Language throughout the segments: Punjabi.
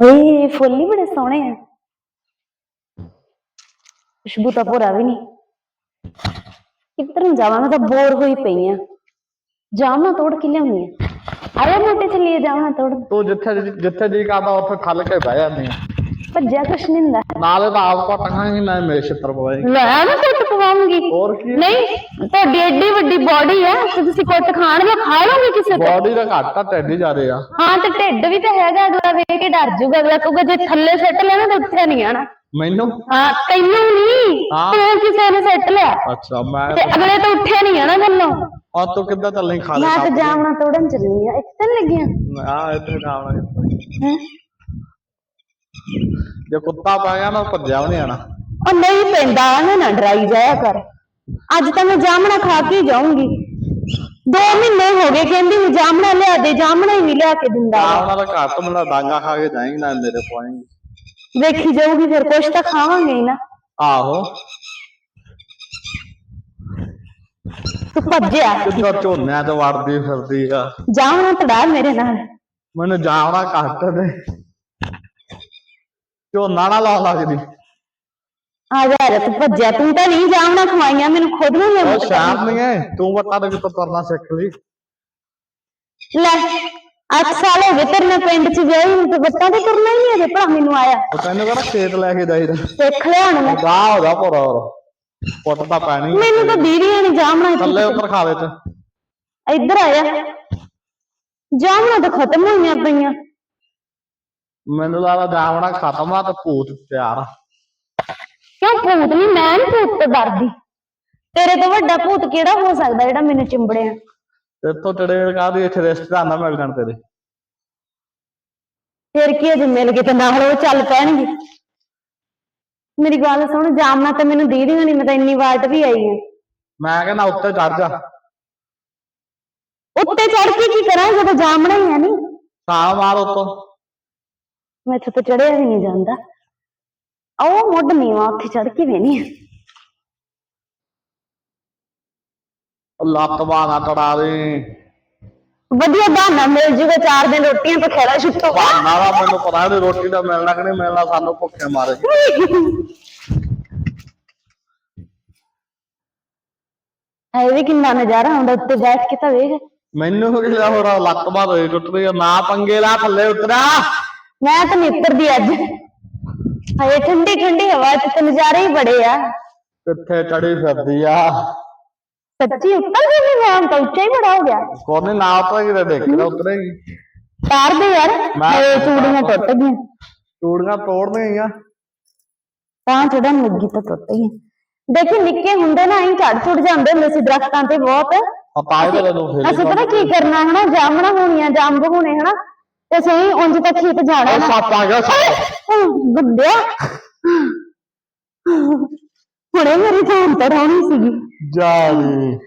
ਓਏ ਫੁੱਲ ਹੀ ਬੜੇ ਸੋਹਣੇ ਆ। ਖੁਸ਼ਬੂ ਤਾਂ ਪੂਰਾ ਵੀ ਨਹੀਂ। ਕਿੱਧਰ ਨੂੰ ਜਾਵਾਂ? ਮੈਂ ਤਾਂ ਬੋਰ ਹੋਈ ਪਈ ਆ। ਜਾਮਣਾ ਤੋੜ ਕੇ ਲਿਆਉਣੀ ਆ। ਆਇਆ ਮੋਟੇ ਚੱਲੀਏ ਜਾਮਣਾ ਤੋੜ। ਤੂੰ ਜਿੱਥੇ ਜਿੱਥੇ ਜੀ ਕਰਦਾ ਉੱਥੇ ਖੱਲ ਕੇ ਬਹਿ ਜਾਂਦੀ ਆ। ਭੱਜਿਆ ਕੁਛ ਨਹੀਂ ਹੁੰਦਾ। ਨਾਲੇ ਤਾਂ ਆਪ ਘਟਾਂਗੀ ਨਾ ਮੇਰੇ ਛਿੱਤਰ ਪਵਾਏਗੀ ਲੈ ਮੈਂ ਕੁੱਟ ਖਵਾਉਂਗੀ ਹੋਰ ਕੀ? ਨਹੀਂ ਤੁਹਾਡੀ ਐਡੀ ਵੱਡੀ ਬਾਡੀ ਆ ਤੇ ਤੁਸੀਂ ਕੁੱਟ ਖਾਣ ਦਾ ਖਾ ਲਓਗੇ ਕਿਸੇ ਤੋਂ? ਬੋਡੀ ਦਾ ਘੱਟ ਆ ਢਿੱਡ ਹੀ ਜ਼ਿਆਦੇ ਆ। ਹਾਂ ਤੇ ਢਿੱਡ ਵੀ ਤਾਂ ਹੈਗਾ ਅਗਲਾ ਵੇਖ ਕੇ ਡਰ ਜੂਗਾ ਅਗਲਾ ਕਹੂਗਾ ਜੇ ਥੱਲੇ ਸੱਟ ਲਿਆ ਨਾ ਤਾਂ ਉੱਥੇ ਨਹੀਂ ਆਣਾ। ਮੈਨੂੰ? ਹਾਂ ਤੈਨੂੰ ਨਹੀਂ ਹਾਂ। ਤੂੰ ਕਿਸੇ ਨੇ ਸੱਟ ਲਿਆ। ਅੱਛਾ ਮੈਂ ਤੇ ਅਗਲੇ ਤਾਂ ਉੱਠਿਆ ਨਹੀਂ ਆਣਾ ਗੱਲੋਂ ਆ ਤੂੰ ਕਿੱਦਾਂ ਚੱਲਣੀ ਖਾ ਲੈ ਮੈਂ ਤਾਂ ਜਾਮਣਾ ਤੋੜਨ ਚੱਲੀ ਆ ਇੱਥੇ ਨੀ ਲੱਗੀਆਂ। ਆ ਇੱਥੇ ਹੈਂ? ਜੇ ਕੁੱਤਾ ਪਾ ਗਿਆ ਨਾ ਭੱਜਿਆ ਵੀ ਨਹੀਂ ਆਣਾ। ਉਹ ਨਹੀਂ ਪੈਂਦਾ ਐਵੇਂ ਨਾ ਡਰਾਈ ਜਾਇਆ ਕਰ। ਅੱਜ ਤਾਂ ਮੈਂ ਜਾਮਣਾ ਖਾ ਕੇ ਜਾਊਂਗੀ। ਦੋ ਮਹੀਨੇ ਹੋ ਗਏ ਕਹਿੰਦੀ ਮੈਂ ਜਾਮਣਾ ਲਿਆ ਦੇ ਜਾਮਣਾ ਹੀ ਨਹੀਂ ਲਿਆ ਕੇ ਦਿੰਦਾ। ਉਹਨਾਂ ਦਾ ਘਰ ਤੋਂ ਮੈਨੂੰ ਡਾਂਗਾ ਖਾ ਕੇ ਜਾਏਂਗੀ ਨਾ ਮੇਰੇ ਪਵਾਏਂਗੀ ਵੇਖੀ ਜਾਊਗੀ ਫਿਰ ਕੁਛ ਤਾਂ ਖਾਵਾਂਗੇ ਹੀ ਨਾ। ਆਹੋ। ਤੂੰ ਭੱਜਿਆ। ਕਿੱਦਾਂ ਝੋਨਿਆਂ ਤੇ ਵੜਦੀ ਫਿਰਦੀ ਆ। ਜਾਮਣਾ ਤੜਾ ਮੇਰੇ ਨਾਲ। ਮੈਨੂੰ ਜਾਵਣਾ ਘੱਟ ਦੇ ਝੋਨਾ ਨਾ ਲਾ ਲੱਗਦੀ। ਆ ਜਾ ਆ ਜਾ ਤੂੰ ਭੱਜਿਆ। ਤੂੰ ਤਾਂ ਨਹੀਂ ਜਾਮਣਾ ਖਵਾਈਆਂ ਮੈਨੂੰ ਖੁਦ ਨੂੰ ਨਹੀਂ ਉਹ ਸ਼ਾਮ ਨਹੀਂ ਹੈ। ਤੂੰ ਵੱਟਾ ਦੇ ਕਿਤੋਂ ਤੁਰਨਾ ਸਿੱਖ ਲਈ। ਲੈ 8 ਸਾਲ ਹੋ ਗਏ ਤੇਰੇ ਨਾਲ ਪਿੰਡ 'ਚ ਵਿਆਹੀ ਨੂੰ ਤੇ ਬੱਤਾਂ ਤੇ ਤੁਰਨਾ ਹੀ ਨਹੀਂ ਅਜੇ ਭਲਾ ਮੈਨੂੰ ਆਇਆ। ਉਹ ਤੈਨੂੰ ਕਹਿੰਦਾ ਖੇਤ ਲੈ ਕੇ ਜਾਈਦਾ। ਸਿੱਖ ਲਿਆ ਹੁਣ ਮੈਂ। ਗਾਹ ਹੋ ਜਾ ਪੂਰਾ ਹੋਰ। ਪੁੱਟ ਤਾਂ ਪੈਣੀ ਮੈਨੂੰ ਤਾਂ ਦੀਦੀਆਂ ਨੇ ਜਾਮਣਾ ਥੱਲੇ ਉੱਤਰ ਖਾ ਲੈ ਤੇ ਇੱਧਰ ਆਇਆ ਜਾਮਣਾ ਤਾਂ ਖਤਮ ਹੋਈਆਂ ਪਈਆਂ। ਮੈਨੂੰ ਲੱਗਦਾ ਜਾਵਣਾ ਖਤਮ ਆ ਤੇ ਭੂਤ ਤਿਆਰ ਆ। ਕਿਉਂ ਭੂਤ ਨਹੀਂ ਮੈਂ ਨਹੀਂ ਭੂਤ ਤੋਂ ਡਰਦੀ। ਤੇਰੇ ਤੋਂ ਵੱਡਾ ਭੂਤ ਕਿਹੜਾ ਹੋ ਸਕਦਾ ਜਿਹੜਾ ਮੈਨੂੰ ਚਿੰਬੜਿਆ? ਤੇ ਤੋਂ ਟੜੇ ਕਾਦੀ ਇੱਥੇ ਰਿਸ਼ਤੇਦਾਰ ਨਾ ਮਿਲ ਜਾਣ ਤੇਰੇ। ਫਿਰ ਕੀ ਅਜੇ ਮਿਲ ਗਏ ਤੇ ਨਾਲ ਉਹ ਚੱਲ ਪੈਣਗੇ। ਮੇਰੀ ਗੱਲ ਸੁਣ ਜਾਮਣਾ ਤਾਂ ਮੈਨੂੰ ਦੀਦੀ ਨਹੀਂ ਮੈਂ ਤਾਂ ਇੰਨੀ ਵਾਟ ਵੀ ਆਈ ਹਾਂ ਮੈਂ ਕਹਿੰਦਾ ਉੱਤੇ ਚੜ ਜਾ। ਉੱਤੇ ਚੜ ਕੇ ਕੀ ਕਰਾਂ ਜਦੋਂ ਜਾਮਣਾ ਹੀ ਹੈ ਨਹੀਂ ਸਾਹ ਮਾਰ ਉੱਤੋਂ। ਮੈਥੋਂ ਤਾਂ ਚੜਿਆ ਵੀ ਨਹੀਂ ਜਾਂਦਾ। ਉਹ ਮੁੱਢ ਆ ਉੱਥੇ ਚੜ ਕੇ ਵੇਣੀ ਲੱਤ ਬਾਹ ਤੜਾ ਦੇ। ਵਧੀਆ ਬਹਾਨਾ ਮਿਲ ਜੂਗਾ ਚਾਰ ਦਿਨ ਰੋਟੀਆਂ ਤੇ ਖੇੜਾ ਛੁੱਟੋ ਨਾਲਾ ਮੈਨੂੰ ਪਤਾ ਨਹੀਂ ਰੋਟੀ ਦਾ ਮਿਲਣਾ ਕਿ ਨਹੀਂ ਮਿਲਣਾ ਸਾਨੂੰ ਭੁੱਖੇ ਮਾਰੇ। ਐ ਵੀ ਕਿੰਨਾ ਨਜ਼ਾਰਾ ਆਉਂਦਾ ਉੱਤੇ ਬੈਠ ਕੇ ਤਾਂ ਵੇਖ। ਮੈਨੂੰ ਹੋ ਰਿਹਾ ਲੱਤ ਬਾਹ ਹੋਈ ਟੁੱਟ ਰਹੀ ਆ ਨਾ ਪੰਗੇ ਲਾ ਥੱਲੇ ਉਤਰਾ। ਮੈਂ ਤਾਂ ਨੀ ਉੱਤਰਦੀ ਅੱਜ। ਹਏ ਠੰਡੀ ਠੰਡੀ ਹਵਾ ਚ ਤਾਂ ਨਜ਼ਾਰੇ ਹੀ ਬੜੇ ਆ। ਕਿੱਥੇ ਚੜੀ ਫਿਰਦੀ ਆ? ਸੱਚੀ ਉੱਤਰ ਗਈ ਮੈਂ ਤਾਂ ਉੱਚਾ ਹੀ ਬੜਾ ਹੋ ਗਿਆ। ਕੋਨੇ ਨਾ ਉਤਰੇਗੀ ਤੇ ਦੇਖਦਾ ਉਤਰੇਗੀ ਤਾਰ ਦੇ ਯਾਰ ਮੈਂ- ਹਏ ਚੂੜੀਆਂ ਟੁੱਟ ਗਈਆਂ। ਚੂੜੀਆਂ ਤੋੜਨੇ ਆ। ਤਾਂ ਚੜਨ ਲੱਗੀ ਤਾਂ ਟੁੱਟ ਗਈ। ਦੇਖੀ ਨਿੱਕੇ ਹੁੰਦੇ ਨਾ ਐਂ ਝੜ ਛੁੱਟ ਜਾਂਦੇ ਹੁੰਦੇ ਸੀ ਦਰਖਤਾਂ ਤੇ ਬਹੁਤ। ਪਤਾ ਹੀ ਤੈਨੂੰ ਫੇਰ ਅਸੀਂ ਪਤਾ ਕੀ ਕਰਨਾ ਹਨਾ ਜਾਮਣਾ ਹੋਣੀਆਂ ਜੰਬ ਹੋਣੇ ਹਨਾ। ਤੇ ਸਹੀ ਉਂਝ ਤਾਂ ਖੇਤ ਜਾਣਾ ਉਹ ਨਾ ਸੱਪ ਆ ਗਿਆ ਸੱਪ ਗੁੱਡਿਆ। ਹੁਣੇ ਮੇਰੀ ਜਾਨ ਤਾਂ ਰਹਿਣੀ ਸੀਗੀ। ਜਾਨੀ।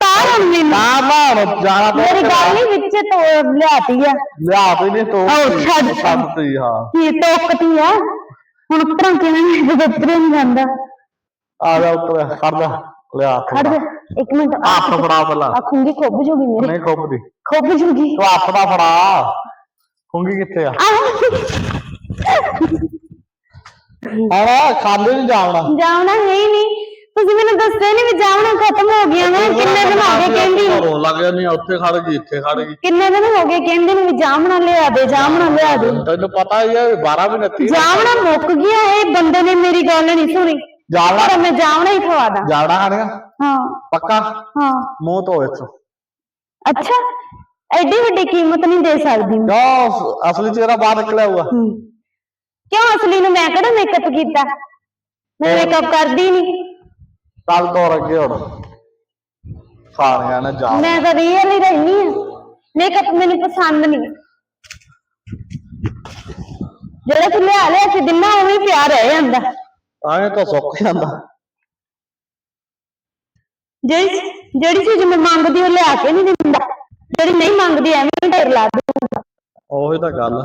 ਤਾਰਨ ਮੈਨੂੰ। ਨਾ ਨਾ ਜਾਣਾ ਮੇਰੀ ਗੱਲ ਨਹੀਂ ਵਿੱਚ ਤੋਂ ਲਿਆਤੀ ਆ। ਲਿਆ ਤੇ ਨਹੀਂ ਤੋ ਆਹੋ, ਛੱਡ। ਹਾਂ। ਕੀ ਤੋਕਤੀ ਆ? ਹੁਣ ਉੱਤਰਾਂ ਕਿਵੇਂ ਜਦੋਂ ਉਤਰੇ ਨਹੀਂ ਜਾਂਦਾ। ਆ ਜਾ ਉੱਤਰ ਖੜ ਜਾ। ਲਿਆ ਖੜ ਜਾ ਇੱਕ ਮਿੰਟ। ਹੱਥ ਫੜਾ ਪਹਿਲਾਂ। ਆਖੂੰਗੀ ਖੁੱਬ ਜੂਗੀ ਮੇਰੇ। ਨਹੀਂ ਖੁੱਬਦੀ। ਖੁੱਬ ਜੂਗੀ। ਤੂੰ ਹੱਥ ਦਾ ਫੜਾ। ਖੁੰਗੀ ਕਿੱਥੇ ਆ? ਹਾਂ ਖਾਂਦੇ ਨਹੀਂ ਜਾਵਣਾ। ਜਾਵਣਾ ਹੈ ਹੀ ਨਹੀਂ। ਤੁਸੀਂ ਮੈਨੂੰ ਦੱਸਿਆ ਨਹੀਂ ਵੀ ਜਾਵਣਾ ਖਤਮ ਹੋ ਗਿਆ ਮੈਂ ਕਿੰਨੇ ਦਿਨ ਹੋ ਗਏ ਕਹਿੰਦੀ ਨੂੰ। ਰੋਣ ਲੱਗ ਜਾਂਦੀ ਉੱਥੇ ਖੜ ਗਈ ਇੱਥੇ ਖੜ ਗਈ। ਕਿੰਨੇ ਦਿਨ ਹੋ ਗਏ ਕਹਿੰਦੀ ਨੂੰ ਵੀ ਜਾਮਣਾ ਲਿਆ ਦੇ ਜਾਮਣਾ ਲਿਆ ਦੇ। ਤੈਨੂੰ ਪਤਾ ਹੀ ਹੈ 12 ਮਹੀਨੇ 30 ਜਾਮਣਾ ਮੁੱਕ ਗਿਆ ਇਹ ਬੰਦੇ ਨੇ ਮੇਰੀ ਗੱਲ ਨਹੀਂ ਸੁਣੀ। ਜਾਵਣਾ। ਪਰ ਮੈਂ ਜਾਮਣਾ ਹੀ ਖਵਾ ਦਾਂ। ਜਾਵਣਾ ਖਾਣੀਆਂ ਹਾਂ। ਪੱਕਾ? ਹਾਂ। ਮੂੰਹ ਧੋ ਇੱਥੋਂ। ਅੱਛਾ। ਐਡੀ ਵੱਡੀ ਕੀਮਤ ਨਹੀਂ ਦੇ ਸਕਦੀ। ਮੈਂ ਕਿਉਂ? ਅਸਲੀ ਚਿਹਰਾ ਬਾਹਰ ਨਿਕਲਿਆ ਹੋਊਗਾ ਹੂੰ। ਕਿਉਂ ਅਸਲੀ ਨੂੰ ਮੈਂ ਕਿਹੜਾ ਮੇਕਅਪ ਕੀਤਾ? ਮੈਂ ਮੇਕਅਪ ਕਰਦੀ ਨਹੀਂ ਚੱਲ ਤੋਰ ਅੱਗੇ ਹੁਣ। ਖਾਣੀਆਂ ਨੇ ਜਾ ਮੈਂ ਤਾਂ ਰੀਅਲ ਹੀ ਰਹਿਣੀ ਆ ਮੇਕਅਪ ਮੈਨੂੰ ਪਸੰਦ ਨਹੀਂ। ਜਿਹੜਾ ਤੂੰ ਲਿਆ ਲਿਆ ਕੇ ਦਿਨਾ ਉਹ ਵੀ ਪਿਆ ਰਹਿ ਜਾਂਦਾ। ਐਂ ਤਾਂ ਸੁੱਕ ਜਾਂਦਾ। ਜਿਹੜੀ ਜਿਹੜੀ ਚੀਜ਼ ਮੈਂ ਮੰਗਦੀ ਉਹ ਲਿਆ ਕੇ ਨਹੀਂ ਦਿੰਦਾ। ਜਿਹੜੀ ਨਹੀਂ ਮੰਗਦੀ ਐਵੇਂ ਢੇਰ ਲਾ ਦਿੰਦਾ। ਉਹੀ ਤਾਂ ਗੱਲ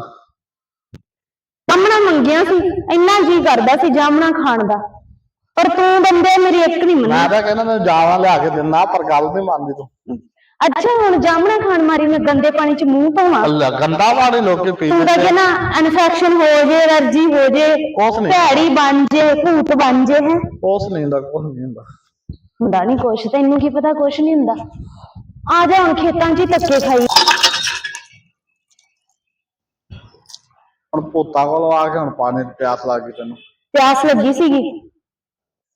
ਜਾਮਣਾ ਮੰਗਿਆ ਸੀ ਇੰਨਾ ਜੀ ਕਰਦਾ ਸੀ ਜਾਮਣਾ ਖਾਣ ਦਾ। ਪਰ ਤੂੰ ਬੰਦੇ ਮੇਰੀ ਇੱਕ ਨਹੀਂ ਮੰਨੀ। ਮੈਂ ਤਾਂ ਕਹਿੰਦਾ ਮੈਂ ਜਾਵਾਂ ਲਿਆ ਕੇ ਦਿੰਦਾ ਪਰ ਗੱਲ ਨਹੀਂ ਮੰਨਦੀ ਤੂੰ। ਅੱਛਾ ਹੁਣ ਜਾਮਣਾ ਖਾਣ ਮਾਰੀ ਮੈਂ ਗੰਦੇ ਪਾਣੀ ਚ ਮੂੰਹ ਧੋਵਾਂ। ਅੱਲਾ ਗੰਦਾ ਪਾਣੀ ਲੋਕੀ ਪੀ ਤੂੰ ਤਾਂ ਜਾਂਦੇ ਕਿ ਨਾ ਇਨਫੈਕਸ਼ਨ ਹੋ ਜੇ ਐਲਰਜੀ ਹੋ ਜੇ ਕੁਛ ਨੀ। ਭੈੜੀ ਬਣ ਜੇ ਭੂਤ ਬਣ ਜੇ ਹੈ। ਉਸ ਨਹੀਂ ਹੁੰਦਾ ਕੁਝ ਨਹੀਂ ਹੁੰਦਾ। ਹੁੰਦਾ ਨਹੀਂ ਕੁਛ ਤੈਨੂੰ ਕੀ ਪਤਾ ਕੁਛ ਨਹੀਂ ਹੁੰਦਾ। ਆ ਜਾ ਹੁਣ ਖੇਤਾਂ 'ਚ ਹੀ ਧੱਕੇ ਖਾਈ। ਹੁਣ ਪੋਤਾ ਕੋਲ ਆ ਕੇ ਹੁਣ ਪਾਣੀ ਦੀ ਪਿਆਸ ਲੱਗ ਗਈ ਤੈਨੂੰ। ਪਿਆਸ ਲੱਗੀ ਸੀਗੀ।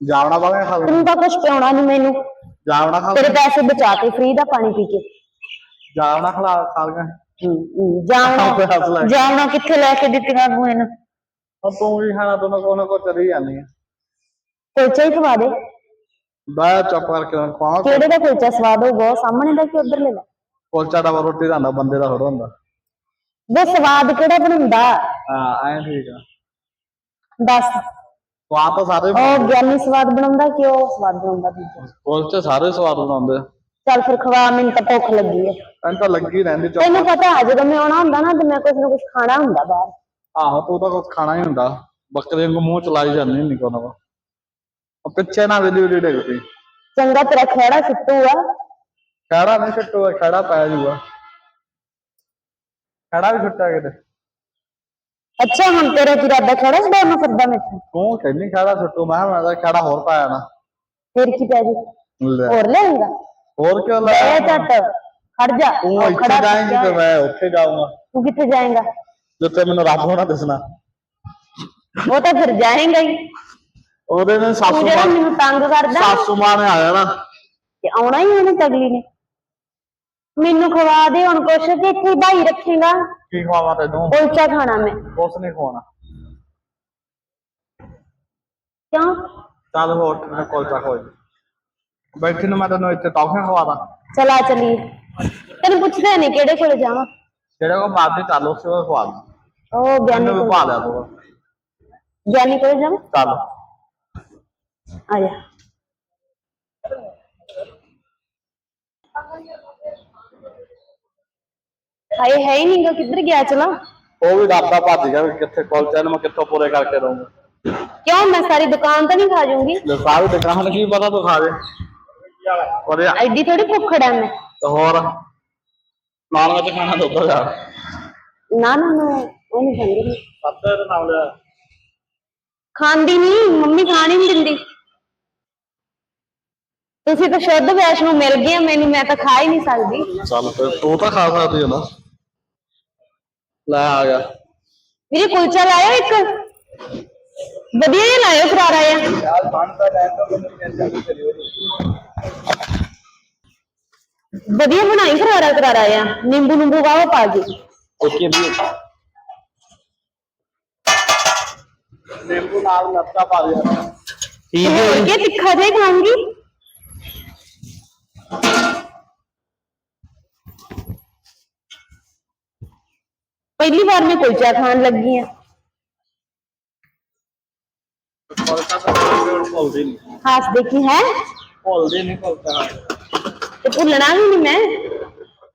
ਜਾਵਣਾ ਬਾਗੇ ਖਾ ਲੈ ਤੂੰ ਤਾਂ ਕੁਛ ਪਿਉਣਾ ਨਹੀਂ ਮੈਨੂੰ। ਜਾਵਣਾ ਖਾ ਤੇਰੇ ਪੈਸੇ ਬਚਾਤੇ ਫ੍ਰੀ ਦਾ ਪਾਣੀ ਪੀ ਕੇ। ਜਾਵਣਾ ਖਲਾ ਖਾ ਲਗਾ ਜਾਵਣਾ। ਪਿਆਸ ਲੱਗ ਗਈ। ਜਾਵਣਾ ਕਿੱਥੇ ਲੈ ਕੇ ਦਿੱਤੀਆਂ ਤੂੰ ਇਹਨੂੰ? ਤੂੰ ਵੀ ਖਾਣਾ ਤੂੰ ਨਾ ਕੋਨਾ ਕੋ ਚਲੀ ਜਾਂਦੀ ਹੈ ਕੁਲਚਾ ਹੀ ਖਵਾ ਦੇ। ਬਾ ਚੁੱਪ ਕਰਕੇ ਹੁਣ ਖਵਾ ਕਿਹੜੇ ਦਾ ਕੁਲਚਾ ਸਵਾਦ ਹੋਊਗਾ? ਉਹ ਸਾਹਮਣੇ ਦਾ ਕਿ ਉਧਰ ਲੈ ਲੈ ਕੋਲਚਾ ਦਾ ਰੋਟੀ ਦਾ ਹੁੰਦਾ ਬੰਦੇ ਦਾ ਥੋੜਾ ਹੁੰਦਾ। ਵੇ ਸਵਾਦ ਕਿਹੜਾ ਬਣਾਉਂਦਾ? ਹਾਂ ਐਂ ਠੀਕ ਆ। ਦੱਸ। ਸਵਾਦ ਤਾਂ ਸਾਰੇ ਉਹ ਗਿਆਨੀ ਸਵਾਦ ਬਣਾਉਂਦਾ ਕਿ ਉਹ ਸਵਾਦ ਬਣਾਉਂਦਾ ਦੂਜਾ? ਕੋਲਚੇ ਸਾਰੇ ਸਵਾਦ ਬਣਾਉਂਦੇ। ਚੱਲ ਫਿਰ ਖਵਾ ਮੈਨੂੰ ਤਾਂ ਭੁੱਖ ਲੱਗੀ ਹੈ ਤੈਨੂੰ ਤਾਂ ਲੱਗੀ ਰਹਿੰਦੀ ਚੁੱਪ। ਤੈਨੂੰ ਪਤਾ ਹੈ ਜਦੋਂ ਮੈਂ ਆਉਣਾ ਹੁੰਦਾ ਨਾ ਤੇ ਮੈਂ ਕੁਝ ਨਾ ਕੁਝ ਖਾਣਾ ਹੁੰਦਾ ਬਾਹਰ। ਆਹੋ ਤੂੰ ਤਾਂ ਕੁਝ ਖਾਣਾ ਹੀ ਹੁੰਦਾ। ਬੱਕਰੇ ਨੂੰ ਮੂੰਹ ਚਲਾਈ ਜਾਂਦੀ ਨਹੀਂ ਕੋਨਾ ਪਿੱਛੇ ਨਾ ਵੇਲੀ ਵੇਲੀ ਡਿੱਗ ਪਈ। ਚੰਗਾ ਤੇਰਾ ਖੇੜਾ ਸਿੱਟੂ ਆ। ਖੜਾ ਨਹੀਂ ਛੱਟੂ ਖੜਾ ਪੈ ਜੂਗਾ। ਖੜਾ ਵੀ ਛੁੱਟਿਆ ਕਿਤੇ। ਅੱਛਾ ਹੁਣ ਤੇਰਾ ਕੀ ਇਰਾਦਾ ਖੇੜਾ ਛਡਾਉਣਾ ਫਿਰਦਾ ਮੈਥੋਂ ਤੂੰ ਕਹਿੰਦੀ ਖੜਾ ਛੱਟੂ ਮੈਂ ਕਿਹਾ ਮੈਂ ਤਾਂ ਖੜਾ ਹੋਰ ਪਾਇਆ ਨਾ। ਫਿਰ ਕੀ ਪੈ ਜੀ? ਲੈ, ਹੋਰ ਲੈਂਗਾ ਹੋਰ ਕਿਉਂ ਲੈ ਇਹ ਝੱਟ ਖੜ ਜਾ। ਤੂੰ ਉਹ ਇੱਥੇ ਖੜਾ ਜਾਏਂਗੀ ਤੇ ਮੈਂ ਉੱਥੇ ਜਾਊਂਗਾ। ਤੂੰ ਕਿੱਥੇ ਜਾਏਂਗਾ? ਜਿੱਥੇ ਮੈਨੂੰ ਰੱਬ ਹੋਣਾ ਦੱਸਣਾ। ਉਹ ਤਾਂ ਫਿਰ ਜਾਏਂਗਾ ਹੀ। ਉਹਦੇ ਨੇ ਤੂੰ ਸਾਸੂ ਜਿਹੜਾ ਮਾਂ ਮੈਨੂੰ ਤੰਗ ਕਰਦਾ ਸਾਸੂ ਮਾਂ ਨੇ ਆਇਆ ਨਾ। ਤੇ ਆਉਣਾ ਹੀ ਉਹਨੇ ਤਗਲੀ ਨੇ। ਮੈਨੂੰ ਖਵਾ ਦੇ ਹੁਣ ਕੁਛ ਕਿ ਇੱਥੇ ਭਾਈ ਰੱਖੇਗਾ। ਕੀ ਖਵਾਵਾਂ ਤੈਨੂੰ? ਕੁਲਚਾ ਖਾਣਾ ਮੈਂ। ਕੁਛ ਨਹੀਂ ਖਵਾਉਣਾ। ਕਿਉਂ? ਚੱਲ ਹੋਰ ਕੋਲਚਾ ਖੋਜ ਬੈਠੀ ਨੂੰ ਮੈਂ ਤੈਨੂੰ ਇੱਥੇ ਟੌਫੀਆਂ ਖਵਾਦਾ ਚਲਾ ਚਲੀ ਤੈਨੂੰ ਪੁੱਛਦੇ ਨਹੀਂ ਕਿਹੜੇ ਕੋਲ ਜਾਵਾਂ? ਜਿਹੜੇ ਕੋ ਮਾਰਦੇ ਚੱਲ ਉਸੇ ਕੋਲ ਖਵਾ ਦੇ। ਉਹ ਗਿਆਨੀ ਮੈਨੂੰ ਵੀ ਕੋਲ। ਪਾ ਲਿਆ ਤੂੰ ਗਿਆਨੀ ਕੋਲ ਜਾਵਾਂ? ਚੱਲ। ਆ ਜਾ ਹਾਏ ਹੈ ਹੀ ਨਹੀਂਗਾ ਕਿੱਧਰ ਗਿਆ ਚਲਾ। ਉਹ ਵੀ ਰੱਬਦਾ ਭੱਜ ਗਿਆ ਵੀ ਕਿੱਥੇ ਕੋਲਚਾ ਨੂੰ ਮੈਂ ਕਿੱਥੋਂ ਪੂਰੇ ਕਰਕੇ ਦਊਂਗਾ। ਕਿਉਂ? ਮੈਂ ਸਾਰੀ ਦੁਕਾਨ ਤਾਂ ਨਹੀਂ ਖਾ ਜਾਊਂਗੀ। ਲੈ ਸਾਰੀ ਦੁਕਾਨ ਕੀ ਪਤਾ ਤੂੰ ਖਾ ਦੇ ਵਧੀਆ ਐਡੀ ਥੋੜੀ ਭੁੱਖੜ ਆ ਮੈਂ। ਤੇ ਹੋਰ? ਨਾਲ ਵਿੱਚ ਖਾਣਾ ਦੁੱਧ ਯਾਰ ਨਾ ਨਾ ਨਾ ਉਹ ਨਹੀਂ ਖਾਂਦੀ। ਸੱਤੇ ਦੇ ਨਾਲ ਲਿਆ। ਖਾਂਦੀ ਨਹੀਂ ਮੰਮੀ ਖਾਣ ਹੀ ਨਹੀਂ ਦਿੰਦੀ। ਤੁਸੀਂ ਤਾਂ ਸ਼ੁੱਧ ਵੈਸ਼ਨੂੰ ਮਿਲ ਗਏ ਆ, ਮੈਨੂੰ ਮੈਂ ਤਾਂ ਖਾ ਹੀ ਨਹੀਂ ਸਕਦੀ। ਚੱਲ ਫਿਰ ਤੂੰ ਤਾਂ ਖਾ ਸਕਦੀ ਹੈ ਨਾ। ਲੈ ਆ ਗਿਆ। ਵੀਰੇ ਕੁਲਚਾ ਲਾਇਓ ਇੱਕ? ਵਧੀਆ ਜਿਹਾ ਲਾਇਓ ਕਰਾਰਾ ਆ ਯਾਰ ਬਣ ਤਾਂ ਲੈਣ ਤੋਂ ਮੈਨੂੰ ਕਹਿੰਦਾ ਕਿ ਚਲਿਓ ਵਧੀਆ ਬਣਾਈ ਕਰਾਰਾ ਕਰਾਰਾ ਆ ਨਿੰਬੂ ਨਿੰਬੂ ਵਾਵਾ ਪਾ ਕੇ। ਓਕੇ ਵੀ। ਨਿੰਬੂ ਨਾਲ ਲੱਤਾ ਪਾ ਦਿਆ ਠੀਕ ਹੋਰ ਕੀ ਤਿੱਖਾ ਜਿਹਾ ਹੀ ਖਾਊਂਗੀ? ਪਹਿਲੀ ਵਾਰ ਮੈਂ ਕੁਲਚਾ ਖਾਣ ਲੱਗੀ ਆ ਕੋਲਕਾ ਤਾਂ ਭੁੱਲਦੀ ਨਹੀਂ ਖਾਸ ਦੇਖੀ ਹੈ ਭੁੱਲਦੀ ਨਹੀਂ ਕੋਲਕਾ ਤੇ ਭੁੱਲਣਾ ਵੀ ਨਹੀਂ ਮੈਂ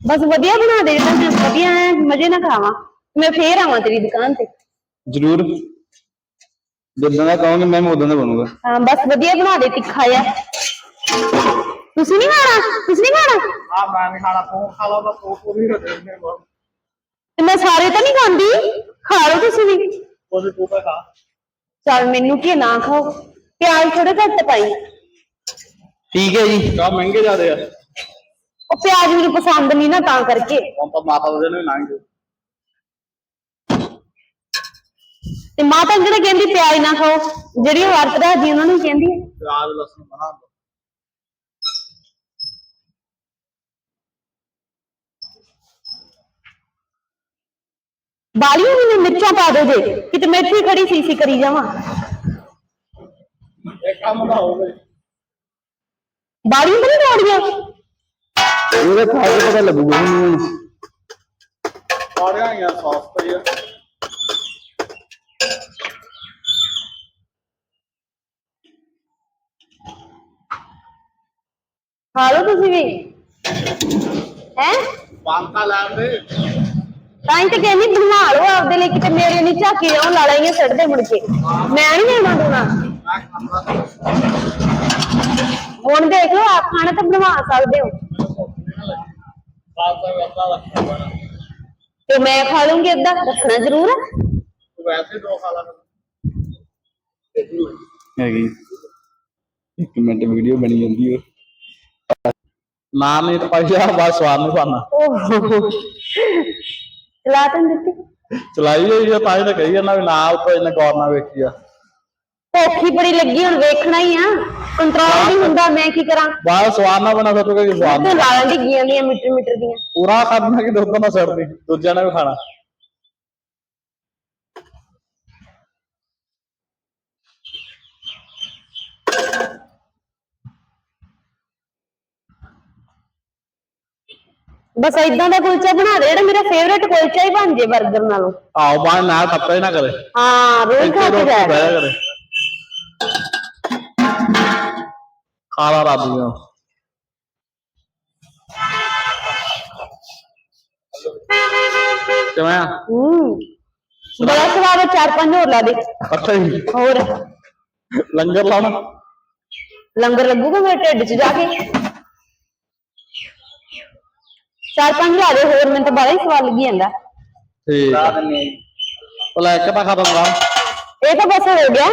ਬਸ ਵਧੀਆ ਬਣਾ ਦੇ ਤਾਂ ਮੈਂ ਵਧੀਆ ਐਂ ਮਜ਼ੇ ਨਾਲ ਖਾਵਾਂ ਮੈਂ ਫੇਰ ਆਵਾਂ ਤੇਰੀ ਦੁਕਾਨ ਤੇ ਜ਼ਰੂਰ ਜਿੱਦਾਂ ਦਾ ਕਹੋਗੇ ਮੈਂ ਉਦਾਂ ਦਾ ਬਣੂਗਾ ਹਾਂ ਬਸ ਵਧੀਆ ਬਣਾ ਦੇ ਤਿੱਖਾ ਜਿਹਾ ਤੁਸੀਂ ਨਹੀਂ ਖਾਣਾ ਤੁਸੀਂ ਨਹੀਂ ਖਾਣਾ ਆ ਮੈਂ ਨਹੀਂ ਖਾਣਾ ਤੂੰ ਖਾ ਲਾ ਤਾਂ ਤੂੰ ਪੂਰੀ ਹੋ ਜਾਏਗੀ ਤੇ ਮੈਂ ਸਾਰੇ ਤਾਂ ਨਹੀਂ ਖਾਂਦੀ। ਖਾ ਲਓ ਤੁਸੀਂ ਵੀ। ਉਹਦੇ ਤੂੰ ਤਾਂ ਖਾ। ਚੱਲ ਮੈਨੂੰ ਕੀ ਨਾ ਖਾਓ। ਪਿਆਜ਼ ਥੋੜੇ ਘੱਟ ਪਾਈ। ਠੀਕ ਹੈ ਜੀ। ਕਾ ਮਹਿੰਗੇ ਜ਼ਿਆਦੇ ਆ। ਉਹ ਪਿਆਜ਼ ਮੈਨੂੰ ਪਸੰਦ ਨਹੀਂ ਨਾ ਤਾਂ ਕਰਕੇ। ਹੁਣ ਤਾਂ ਮਾਤਾ ਦੇ ਨੂੰ ਤੇ ਮਾਤਾ ਜਿਹੜਾ ਕਹਿੰਦੀ ਪਿਆਜ਼ ਨਾ ਖਾਓ। ਜਿਹੜੀ ਉਹ ਵਰਤ ਰੱਖਦੀ ਉਹਨਾਂ ਨੂੰ ਕਹਿੰਦੀ ਹੈ। ਪਿਆਜ਼ ਲਸਣ ਬਣਾ ਬਾਲੀਆਂ ਮੈਨੂੰ ਮਿਰਚਾਂ ਪਾ ਦੋ ਜੇ ਕਿਤੇ ਮੈਂ ਇੱਥੇ ਖੜੀ ਸੀ ਸੀ ਕਰੀ ਜਾਵਾਂ। ਇਹ ਕੰਮ ਤਾਂ ਹੋਵੇ ਬਾਲੀਆਂ ਨਹੀਂ ਤੋੜੀਆਂ ਖਾ ਕੇ ਪਤਾ ਲੱਗੂਗਾ। ਮੈਨੂੰ ਸਾਰਿਆਂ ਹੀ ਆ ਸੌਸ ਪਈ ਆ। ਖਾ ਲਓ ਤੁਸੀਂ ਵੀ। ਹੈ? ਬਾਂਕਾ ਲੈਂਦੇ ਤਾਂ ਹੀ ਤੇ ਕਹਿੰਦੀ ਬਣਾ ਲਓ ਆਪਦੇ ਲਈ ਕਿਤੇ ਮੇਰੇ ਨਹੀਂ ਝਾਕੀ ਉਹ ਲਾਲਾਈਆਂ ਸੱਟਦੇ ਮੁੜ ਕੇ। ਮੈਂ ਨਹੀਂ ਲੈਣਾ ਦੂਣਾ ਮੈਂ ਹੁਣ ਦੇਖ ਲਓ ਆਪ ਖਾਣਾ ਤਾਂ ਬਣਵਾ ਸਕਦੇ ਹੋ। ਤੇ ਮੈਂ ਖਾ ਲੂੰਗੀ ਅੱਧਾ ਰੱਖਣਾ ਜ਼ਰੂਰ ਆ। ਵੈਸੇ ਦੋ ਖਾ ਲਾ ਹੈਗੀ। ਇੱਕ ਮਿੰਟ ਵੀਡੀਓ ਬਣੀ ਜਾਂਦੀ ਹੈ। ਨਾ ਨਹੀਂ ਤਾਂ ਪਾਈਆ ਬਸ ਸਵਾਦ ਨਹੀਂ ਪਾਣਾ ਚਲਾ ਤਾਂ ਦਿੱਤੀ। ਚਲਾਈ ਹੋਈ ਆ ਤਾਂ ਹੀ ਤਾਂ ਕਹੀ ਜਾਂਦਾ ਵੀ ਨਾ ਉੱਤੇ ਇਹਨੇ ਗੌਰ ਨਾਲ ਵੇਖੀ ਆ। ਭੁੱਖੀ ਬੜੀ ਲੱਗੀ ਹੁਣ ਵੇਖਣਾ ਹੀ ਆ। ਕੰਟਰੋਲ ਨਹੀਂ ਹੁੰਦਾ ਮੈਂ ਕੀ ਕਰਾਂ? ਬਾਹਰ ਸਵਾਦ ਨਾ ਬਣਾ ਸੋਚੋਗੇ ਕਿ ਸਵਾਦ ਤੇ ਲਾਲਾਂ ਡਿੱਗੀਆਂ ਦੀਆਂ ਮੀਟਰ ਮੀਟਰ ਦੀਆਂ। ਪੂਰਾ ਕਰਨਾ ਕਿ ਦੁੱਧ ਨਾ ਸੜਦੀ ਦੂਜਿਆਂ ਨੇ ਵੀ ਖਾਣਾ। ਬਸ ਇਦਾਂ ਦਾ ਕੁਲਚਾ ਬਣਾ ਦੇ ਜਿਹੜਾ ਮੇਰਾ ਫੇਵਰੇਟ ਕੁਲਚਾ ਹੀ ਬਣ ਜੇ 버ਗਰ ਨਾਲੋਂ। ਆਓ ਬਾਹਰ ਨਾ ਟੱਪੇ ਨਾ ਕਰੇ। ਹਾਂ ਰੋਜ਼ ਖਾ ਕੇ ਜਾਇਆ ਕਰ। ਕਰੇ ਖਾਲਾ ਰਾਦੀਆਂ ਕਿਵੇਂ ਆ? ਹੂੰ। ਬੜਾ ਸਵਾਦ ਆ, ਚਾਰ ਪੰਜ ਹੋਰ ਲਾ ਦੇ। ਅੱਛਾ ਜੀ। ਹੋਰ। ਲੰਗਰ ਲਾਉਣਾ। ਲੰਗਰ ਲੱਗੂਗਾ ਮੇਰੇ ਢਿੱਡ 'ਚ ਜਾ ਕੇ। ਚਾਰ ਪੰਜ ਲਾ ਦੇ ਹੋਰ ਮੈਨੂੰ ਤਾਂ ਬੜਾ ਹੀ ਸਵਾਦ ਲੱਗੀ ਜਾਂਦਾ। ਠੀਕ ਆ। ਭਲਾ ਇੱਕ ਤਾਂ ਖਤਮ ਲਾ ਇਹ ਤਾਂ ਬਸ ਹੋ ਗਿਆ।